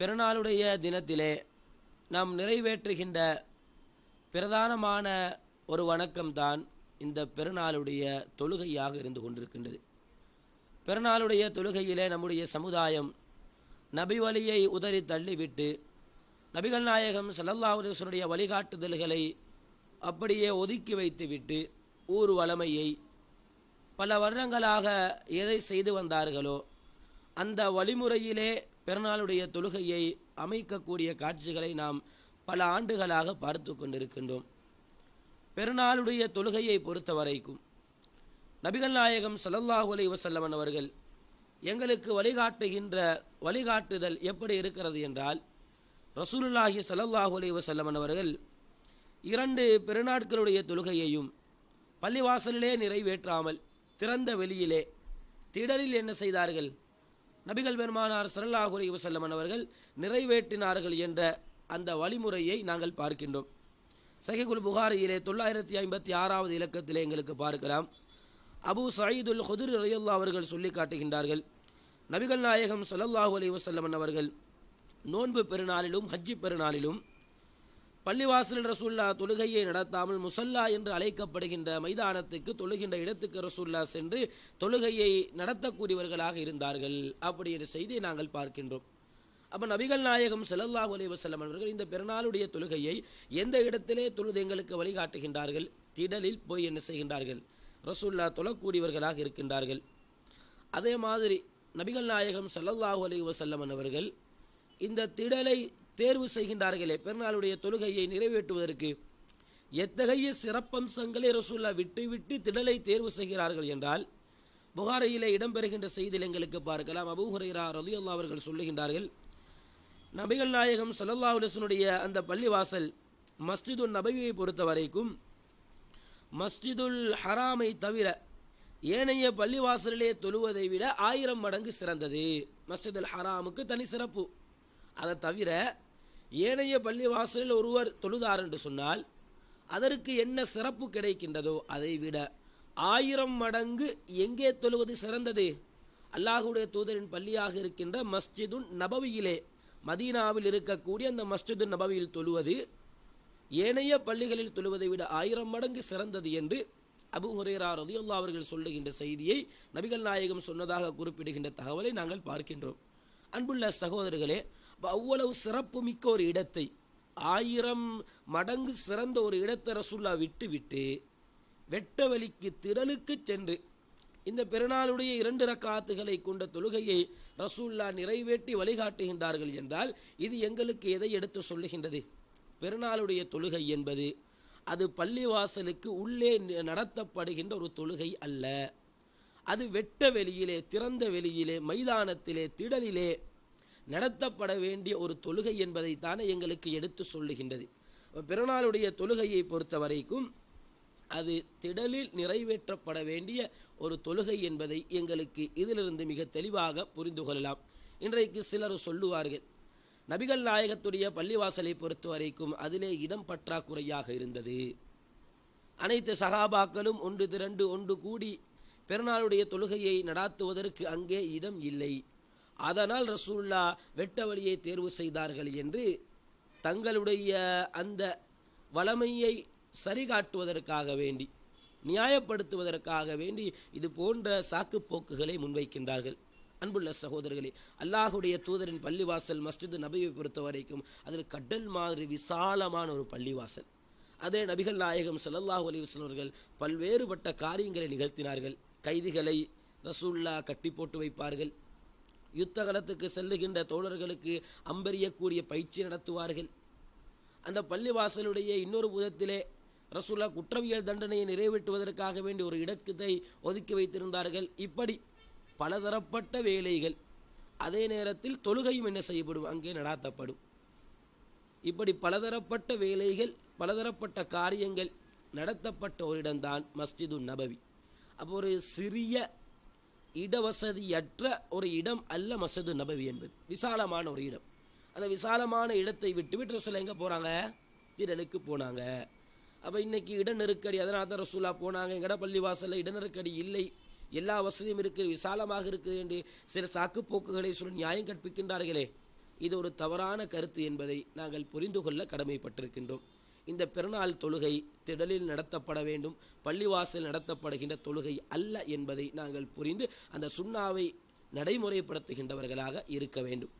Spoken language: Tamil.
பிறநாளுடைய தினத்திலே நாம் நிறைவேற்றுகின்ற பிரதானமான ஒரு வணக்கம்தான் இந்த பெருநாளுடைய தொழுகையாக இருந்து கொண்டிருக்கின்றது. பெருநாளுடைய தொழுகையிலே நம்முடைய சமுதாயம் நபி வழியை உதறி தள்ளிவிட்டு நபிகள் நாயகம் சல்லல்லாஹுடைய வழிகாட்டுதல்களை அப்படியே ஒதுக்கி வைத்துவிட்டு ஊர் வளமையை பல வருடங்களாக எதை செய்து வந்தார்களோ அந்த வழிமுறையிலே பெருநாளுடைய தொழுகையை அமைக்கக்கூடிய காட்சிகளை நாம் பல ஆண்டுகளாக பார்த்து கொண்டிருக்கின்றோம். பெருநாளுடைய தொழுகையை பொறுத்த வரைக்கும் நபிகள் நாயகம் சல்லல்லாஹு அலைஹி வசல்லமன் அவர்கள் எங்களுக்கு வழிகாட்டுகின்ற வழிகாட்டுதல் எப்படி இருக்கிறது என்றால் ரசூலுல்லாஹி சல்லல்லாஹு அலைஹி வசல்லமன் அவர்கள் இரண்டு பெருநாட்களுடைய தொழுகையையும் பள்ளிவாசலிலே நிறைவேற்றாமல் திறந்த வெளியிலே திடலில் என்ன செய்தார்கள்? நபிகள் பெருமானார் ஸல்லல்லாஹு அலைஹி வஸல்லம் அவர்கள் நிறைவேற்றினார்கள் என்ற அந்த வழிமுறையை நாங்கள் பார்க்கின்றோம். சஹிகுல் புகாரியிலே தொள்ளாயிரத்தி ஐம்பத்தி ஆறாவது இலக்கத்திலே எங்களுக்கு பார்க்கலாம். அபு சயீதுல் ஹுதுர் ரயல்லா அவர்கள் சொல்லி காட்டுகின்றார்கள் நபிகள் நாயகம் ஸல்லல்லாஹு அலி வசல்லமன் அவர்கள் நோன்பு பெருநாளிலும் ஹஜ்ஜி பெருநாளிலும் பள்ளிவாசல் ரசூல்லா தொழுகையை நடத்தாமல் முசல்லா என்று அழைக்கப்படுகின்ற மைதானத்துக்கு தொழுகின்ற இடத்துக்கு ரசூல்லா சென்று தொழுகையை நடத்தக்கூடியவர்களாக இருந்தார்கள். அப்படி என்ற செய்தியை நாங்கள் பார்க்கின்றோம். அப்ப நபிகள் நாயகம் ஸல்லல்லாஹு அலைஹி வஸல்லம் அவர்கள் இந்த பெருநாளுடைய தொழுகையை எந்த இடத்திலே தொழுது எங்களுக்கு வழிகாட்டுகின்றார்கள்? திடலில் போய் என்ன செய்கின்றார்கள்? ரசூல்லா தொழக்கூடியவர்களாக இருக்கின்றார்கள். அதே மாதிரி நபிகள் நாயகம் ஸல்லல்லாஹு அலைஹி வஸல்லம் அவர்கள் இந்த திடலை தேர்வு செய்கின்றார்களே பெருநாளுடைய தொழுகையை நிறைவேற்றுவதற்கு எத்தகைய சிறப்பம்சங்களை ரசூல்லா விட்டு விட்டு திடலை தேர்வு செய்கிறார்கள் என்றால் புகாரையிலே இடம்பெறுகின்ற செய்தியில் எங்களுக்கு பார்க்கலாம். அபூ ஹுரைரா அவர்கள் சொல்லுகின்றார்கள் நபிகள் நாயகம் சல்லல்லா அலிசனுடைய அந்த பள்ளிவாசல் மஸ்ஜிதுல் நபவியை பொறுத்த வரைக்கும் மஸ்ஜிதுல் ஹராமை தவிர ஏனைய பள்ளிவாசலிலே தொழுவதை விட ஆயிரம் மடங்கு சிறந்தது. மஸ்ஜிதுல் ஹராமுக்கு தனி சிறப்பு. அதை தவிர ஏனைய பள்ளிவாசலில் ஒருவர் தொழுதார் என்று சொன்னால் அதற்கு என்ன சிறப்பு கிடைக்கின்றதோ அதை விட ஆயிரம் மடங்கு எங்கே தொழுவது சிறந்தது? அல்லாஹுடைய தூதரின் பள்ளியாக இருக்கின்ற மஸ்ஜிதுன் நபவியிலே மதீனாவில் இருக்கக்கூடிய அந்த மஸ்ஜிது நபவியில் தொழுவது ஏனைய பள்ளிகளில் தொழுவதை விட ஆயிரம் மடங்கு சிறந்தது என்று அபு ஹுரேரா ரதியுல்லா அவர்கள் சொல்லுகின்ற செய்தியை நபிகள் நாயகம் சொன்னதாக குறிப்பிடுகின்ற தகவலை நாங்கள் பார்க்கின்றோம். அன்புள்ள சகோதரர்களே அவ்வளவு சிறப்பு மிக்க ஒரு இடத்தை ஆயிரம் மடங்கு சிறந்த ஒரு இடத்தை ரசுல்லா விட்டு விட்டு வெட்டவெளிக்கு திரளுக்கு சென்று இந்த பெருநாளுடைய இரண்டு ரக்காத்துகளை கொண்ட தொழுகையை ரசூல்லா நிறைவேற்றி வழிகாட்டுகின்றார்கள் என்றால் இது எங்களுக்கு எதை எடுத்து சொல்லுகின்றது? பெருநாளுடைய தொழுகை என்பது அது பள்ளிவாசலுக்கு உள்ளே நடத்தப்படுகின்ற ஒரு தொழுகை அல்ல. அது வெட்ட வெளியிலே திறந்த வெளியிலே மைதானத்திலே திடலிலே நடத்தப்பட வேண்டிய ஒரு தொழுகை என்பதைத்தானே எங்களுக்கு எடுத்து சொல்லுகின்றது. பிறநாளுடைய தொழுகையை பொறுத்த வரைக்கும் அது திடலில் நிறைவேற்றப்பட வேண்டிய ஒரு தொழுகை என்பதை எங்களுக்கு இதிலிருந்து மிக தெளிவாக புரிந்து கொள்ளலாம். இன்றைக்கு சிலர் சொல்லுவார்கள் நபிகள் நாயகத்துடைய பள்ளிவாசலை பொறுத்த வரைக்கும் அதிலே இடம் பற்றாக்குறையாக இருந்தது. அனைத்து சகாபாக்களும் ஒன்று திரண்டு ஒன்று கூடி பெருநாளுடைய தொழுகையை நடாத்துவதற்கு அங்கே இடம் இல்லை. அதனால் ரசூல்லா வெட்ட வழியை தேர்வு செய்தார்கள் என்று தங்களுடைய அந்த வளமையை சரிகாட்டுவதற்காக வேண்டி நியாயப்படுத்துவதற்காக வேண்டி இது போன்ற சாக்கு போக்குகளை முன்வைக்கின்றார்கள். அன்புள்ள சகோதரர்களே அல்லாஹுடைய தூதரின் பள்ளிவாசல் மஸ்ஜித் நபியை பொறுத்த வரைக்கும் அதில் கடல் மாதிரி விசாலமான ஒரு பள்ளிவாசல். அதே நபிகள் நாயகம் ஸல்லல்லாஹு அலிவசன் அவர்கள் பல்வேறுபட்ட காரியங்களை நிகழ்த்தினார்கள். கைதிகளை ரசூல்லா கட்டி போட்டு வைப்பார்கள். யுத்த களத்துக்கு செல்லுகின்ற தோழர்களுக்கு அம்பெறியக்கூடிய பயிற்சி நடத்துவார்கள். அந்த பள்ளிவாசலுடைய இன்னொரு புதத்திலே ரசூல்லா குற்றவியல் தண்டனையை நிறைவேற்றுவதற்காக வேண்டி ஒரு இடத்தை ஒதுக்கி வைத்திருந்தார்கள். இப்படி பலதரப்பட்ட வேலைகள் அதே நேரத்தில் தொழுகையும் என்ன செய்யப்படும்? அங்கே நடாத்தப்படும். இப்படி பலதரப்பட்ட வேலைகள் பலதரப்பட்ட காரியங்கள் நடத்தப்பட்ட ஒரு இடம்தான் மஸ்ஜிது நபவி. அப்போ ஒரு சிறிய இடவசதியற்ற ஒரு இடம் அல்ல மசது நபவி என்பது. விசாலமான ஒரு இடம். அந்த விசாலமான இடத்தை விட்டு ரசூலா எங்கே போகிறாங்க திடலுக்கு போனாங்க. அப்போ இன்னைக்கு இட நெருக்கடி அதனால தான் ரசூலா போனாங்க. எங்கட பள்ளி வாசலில் இட நெருக்கடி இல்லை. எல்லா வசதியும் இருக்குது விசாலமாக இருக்குது என்று சில சாக்குப்போக்குகளை சொல்ல நியாயம் கற்பிக்கின்றார்களே. இது ஒரு தவறான கருத்து என்பதை நாங்கள் புரிந்து கொள்ள கடமைப்பட்டிருக்கின்றோம். இந்த பெருநாள் தொழுகை திடலில் நடத்தப்பட வேண்டும் பள்ளிவாசல் நடத்தப்படுகின்ற தொழுகை அல்ல என்பதை நாங்கள் புரிந்து அந்த சுண்ணாவை நடைமுறைப்படுத்துகின்றவர்களாக இருக்க வேண்டும்.